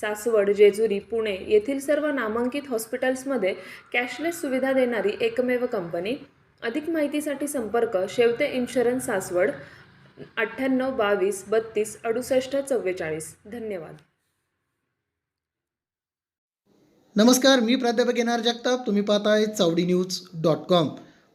सासवड जेजुरी पुणे येथील सर्व नामांकित हॉस्पिटल्समध्ये कॅशलेस सुविधा देणारी एकमेव कंपनी. अधिक माहितीसाठी संपर्क शेवते इन्शुरन्स सासवड अठ्ठ्याण्णव बावीस बत्तीस अडुसष्ट चव्वेचाळीस. धन्यवाद. नमस्कार मी प्राध्यापक येणार जगताप. तुम्ही पाहताय Chavadi news dot com.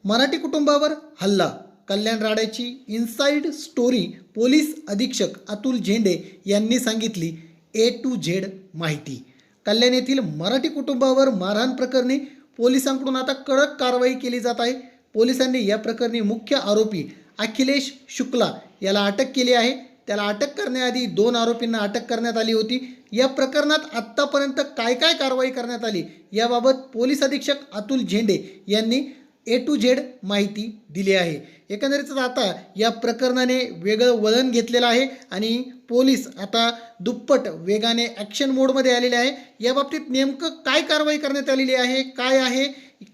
Marathi कुटुंबावर हल्ला. कल्याण राड्याची इन्साईड स्टोरी पोलीस अधीक्षक अतुल झेंडे यांनी सांगितली. ए टू झेड माहिती. कल्याण येथील मराठी कुटुंबावर मारहाण प्रकरणी पोलिसांकडून आता कडक कारवाई केली जात आहे. पोलिसांनी या प्रकरणी मुख्य आरोपी अखिलेश शुक्ला याला अटक केली आहे. त्याला अटक करण्याआधी दोन आरोपींना अटक करण्यात आली होती. या प्रकरणात आत्तापर्यंत काय काय कारवाई करण्यात आली याबाबत पोलीस अधीक्षक अतुल झेंडे यांनी ए टू झेड माहिती दिली आहे. एकंदरीतच आता या प्रकरणाने वेगळं वळण घेतलेलं आहे आणि पोलीस आता दुप्पट वेगाने ॲक्शन मोडमध्ये आलेले आहे. या बाबतीत नेमकं काय कारवाई करण्यात आलेली आहे काय आहे?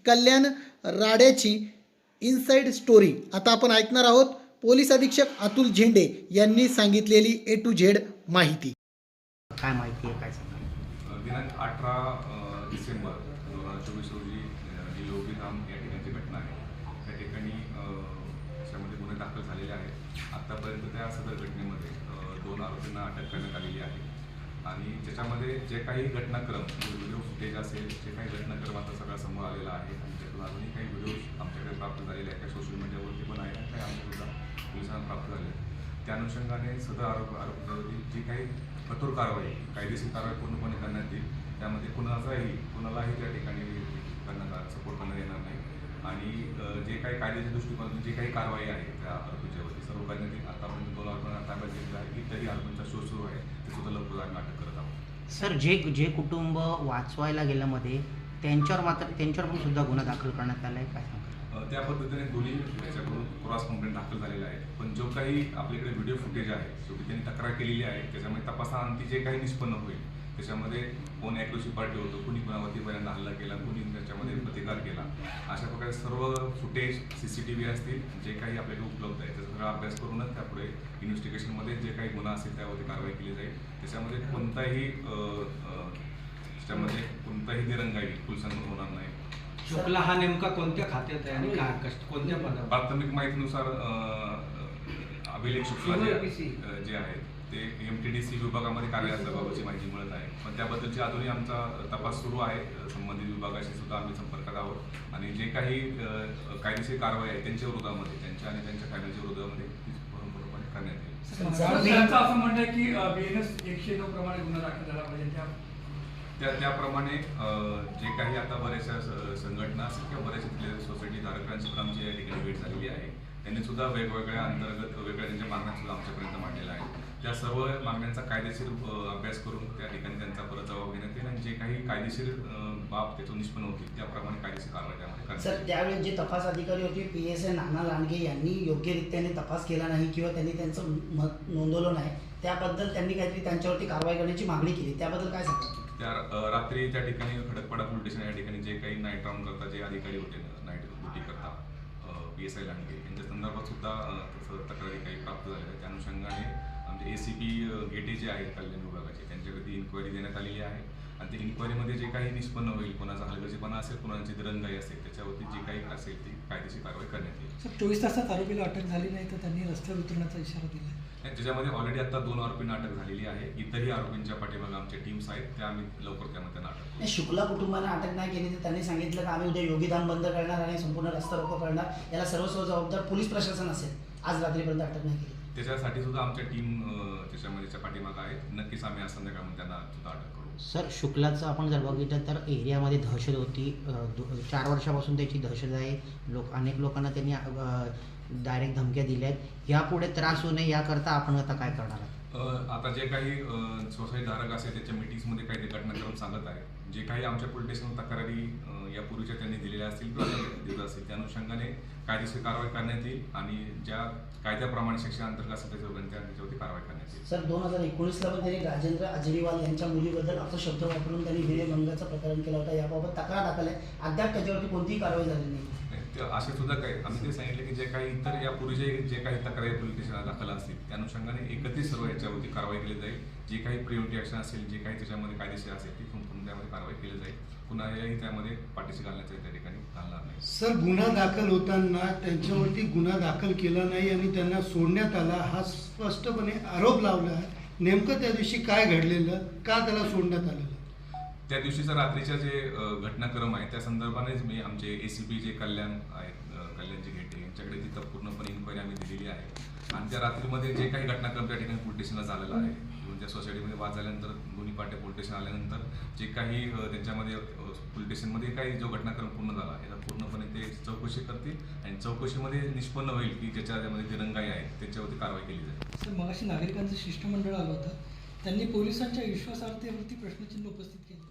कल्याण राड्याची इनसाईड स्टोरी आता आपण ऐकणार आहोत पोलीस अधीक्षक अतुल झेंडे यांनी सांगितलेली ए टू झेड माहिती. काय माहिती आहे काय सांगा दिनांक अठरा डिसेंबर दोन हजार चोवीस रोजी या घटना आहे त्या ठिकाणी त्याच्यामध्ये गुन्हे दाखल झालेले आहेत. आत्तापर्यंत त्या सदर घटनेमध्ये दोन आरोपींना अटक करण्यात आलेली आहे. आणि त्याच्यामध्ये जे काही घटनाक्रम व्हिडिओ फुटेज असेल जे काही घटनाक्रम आता सगळा समोर आलेला आहे आणि त्यातून अजूनही काही व्हिडिओ आमच्याकडे प्राप्त झालेले आहेत. काही सोशल मीडियावरती पण आहे काही आमच्यासुद्धा पोलिसांना प्राप्त झाले आहेत. त्या अनुषंगाने सदर आरोप आरोपी जी काही कठोर कारवाई कायदेशीर कारवाई पूर्णपणे करण्यात येईल. त्यामध्ये कुणाचाही कुणालाही त्या ठिकाणी करण्यात सपोर्ट करण्यात येणार नाही आणि अ, जे काही कायद्याच्या दृष्टिकोनातून जे काही कारवाई आहे त्या आरोपीच्यावरती. सर्व करण्यात येईल आतापर्यंत दोन आरोपींना ताब्यात घेतलं आहे. इतरही आरोपींचा शोध सुरू आहे. ते सुद्धा लवकर आम्ही अटक करत आहोत. सर जे जे कुटुंब वाचवायला गेल्यामध्ये त्यांच्यावर मात्र त्यांच्यावर पण सुद्धा गुन्हा दाखल करण्यात आला आहे काय त्या पद्धतीने दोन्ही त्याच्याकडून क्रॉस कंप्लेंट दाखल झालेला आहे. पण जो काही आपल्याकडे व्हिडिओ फुटेज आहे शेवटी त्यांनी तक्रार केलेली आहे त्याच्यामध्ये तपासाअंती जे काही निष्पन्न होईल त्याच्यामध्ये कोण ॲक्रोशी पार्टी होतो कुणी कुणावरती पर्यंत हल्ला केला कुणी त्याच्यामध्ये प्रतिकार केला अशा प्रकारे सर्व footage C C T V असतील जे काही आपल्याकडे उपलब्ध आहे त्याचा सगळा अभ्यास करूनच त्यापुढे इन्व्हेस्टिगेशनमध्ये जे काही गुन्हा असेल त्यावरती कारवाई केली जाईल. त्याच्यामध्ये कोणताही त्याच्यामध्ये कोणताही दिरंगाई पोलिसांकडून होणार नाही. शुक्ला हा नेमका कोणत्या खात्यात आहे आणि काय कष्ट कोणत्या प्राथमिक माहितीनुसार अभिलेख शुक्ला जे आहेत. ते एम टी डी सी विभागामध्ये कार्य असल्याबाबतची माहिती मिळत आहे. पण त्याबद्दलची अजूनही आमचा तपास सुरू आहे. संबंधित विभागाशी सुद्धा आम्ही संपर्कात आहोत. आणि जे काही कायदेशीर कारवाई आहे त्यांच्या विरोधामध्ये त्यांच्या आणि त्यांच्या फॅमिलीच्या विरोधामध्ये पूर्णपणे करण्यात येईल. त्यांचं असं म्हणणं आहे की बीएनएस एकशे नऊ प्रमाणे गुन्हा दाखल झाला पाहिजे. त्या त्या त्याप्रमाणे जे काही आता बऱ्याचशा संघटना असतील किंवा बऱ्याचशा सोसायटी धारकांची पण आमची या ठिकाणी भेट झालेली आहे. त्यांनी सुद्धा वेगवेगळ्या अंतर्गत वेगवेगळ्या त्यांच्या मागण्या सुद्धा आमच्यापर्यंत मांडलेल्या आहेत. त्या सर्व मागण्यांचा कायदेशीर अभ्यास करून त्या ठिकाणी त्यांचा परत जबाब घेण्यात येईल आणि जे काही कायदेशीर बाब त्यातून निष्पन्न होतील त्याप्रमाणे कायदेशीर कारवाई त्यामध्ये सर. त्यावेळेस जे तपास अधिकारी होते P S A Nana Landge यांनी योग्यरित्याने तपास केला नाही किंवा त्यांनी त्यांचं मत नोंदवलं नाही त्याबद्दल त्यांनी काहीतरी त्यांच्यावरती कारवाई करण्याची मागणी केली त्याबद्दल काय सांगता त्या रात्री त्या ठिकाणी खडकपाडा पोलीस स्टेशन या ठिकाणी जे काही नाईट राऊंड करता जे अधिकारी होते नाईट ड्युटी करता पी एस आय लांडगे यांच्या संदर्भात सुद्धा तक्रारी काही प्राप्त झालेल्या आहेत त्या अनुषंगाने ए सी पी गेटे जे आहेत कल्याण विभागाचे त्यांच्यावरती इन्क्वायरी देण्यात आलेली आहे. आणि त्या इन्क्वायरीमध्ये जे काही निष्पन्न होईल कोणाचा हलगर्जीपणा असेल कोणाची दिरंगाई असेल त्याच्यावरती जे काही असेल ती कायदेशीर कारवाई करण्यात येईल. सर चोवीस तासात आरोपीला अटक झाली नाही तर त्यांनी रस्त्यावर उतरण्याचा इशारा दिला आणि त्याच्यामध्ये ऑलरेडी आता दोन आरोपींना अटक झालेली आहे. इतरही आरोपींच्या पाठीमागे आमच्या टीम्स आहेत त्या आम्ही लवकर त्यामध्ये त्यांना अटक शुक्ला कुटुंबाने अटक नाही केली तर त्यांनी सांगितलं की आम्ही उद्या योगीधाम बंद करणार आणि संपूर्ण रस्ता रोको करणार. याला सर्वस्व जबाबदार पोलीस प्रशासन असेल. आज रात्रीपर्यंत अटक नाही केली. त्याच्यासाठी सुद्धा आमच्या टीम त्याच्यामध्ये त्याच्या पाठीमागं आहेत. नक्कीच आम्ही आज संध्याकाळमध्ये त्यांना सुद्धा अटक करू. सर शुक्लाचं आपण जर बघितलं तर एरियामध्ये दहशत होती. चार वर्षापासून त्याची दहशत आहे. लोक अनेक लोकांना त्यांनी डायरेक्ट धमक्या दिल्या आहेत यापुढे त्रास होऊ नये याकरता आपण आता काय करणार आहात? आता जे काही अ, सोसायटी धारक असेल त्याच्या मिटिंग्समध्ये काही ते घटनाक्रम सांगत आहे जे काही आमच्या पोलीस स्टेशन तक्रारी यापूर्वीच्या त्यांनी दिलेल्या असतील किंवा असतील त्या अनुषंगाने कायदेशीर कारवाई करण्यात येईल आणि ज्या कायद्याप्रमाणे शिक्षण अंतर्गत असेल त्याच्यावर त्या- त्याच्यावरती कारवाई करण्यात येईल. सर दोन हजार एकोणीसला पण त्यांनी राजेंद्र अजरीवाल यांच्या मुलीबद्दल असं शब्द वापरून त्यांनी विनयभंगाचं प्रकरण केलं होतं. याबाबत तक्रार दाखल आहे. अद्याप त्याच्यावरती कोणतीही कारवाई झाली नाही. असे सुद्धा काही आम्ही ते सांगितले की जे काही इतर यापूर्वीचे जे काही तक्रारी पोलीस स्टेशनला दाखल असतील त्या अनुषंगाने एकत्रित सर्व याच्यावरती कारवाई केली जाईल. जे काही प्रिव्हेंटिव्ह ॲक्शन असेल जे काही त्याच्यामध्ये कायदेशीर असेल ती पुन्हा त्यामध्ये कारवाई केली जाईल. पुन्हा याही त्यामध्ये पाठीशी घालण्याचा त्या ठिकाणी घालणार नाही. सर गुन्हा दाखल होताना त्यांच्यावरती गुन्हा दाखल केला नाही आणि त्यांना सोडण्यात आला हा स्पष्टपणे आरोप लावला. आहे नेमकं त्या दिवशी काय घडलेलं? का त्याला सोडण्यात आलेलं? त्या दिवशीचा रात्रीच्या जे घटनाक्रम आहे त्या संदर्भानेच मी आमचे ए सी पी जे कल्याण आहेत कल्याणजी घेटे यांच्याकडे तिथं पूर्णपणे इन्क्वायरी आम्ही दिलेली आहे. आणि त्या रात्रीमध्ये जे काही घटनाक्रम त्या ठिकाणी पोलीस स्टेशनला झालेला आहे किंवा त्या सोसायटीमध्ये वाद झाल्यानंतर दोन्ही पाट्या पोलीस स्टेशन आल्यानंतर जे काही त्यांच्यामध्ये पोलीस स्टेशनमध्ये काही जो घटनाक्रम पूर्ण झाला याला पूर्णपणे ते चौकशी करतील आणि चौकशीमध्ये निष्पन्न होईल की ज्याच्या त्यामध्ये जे रंगाई आहेत त्याच्यावरती कारवाई केली जाईल. सर मगाशी नागरिकांचं शिष्टमंडळ आलं होतं. त्यांनी पोलिसांच्या विश्वासार्हतेवरती प्रश्नचिन्ह उपस्थित केलं.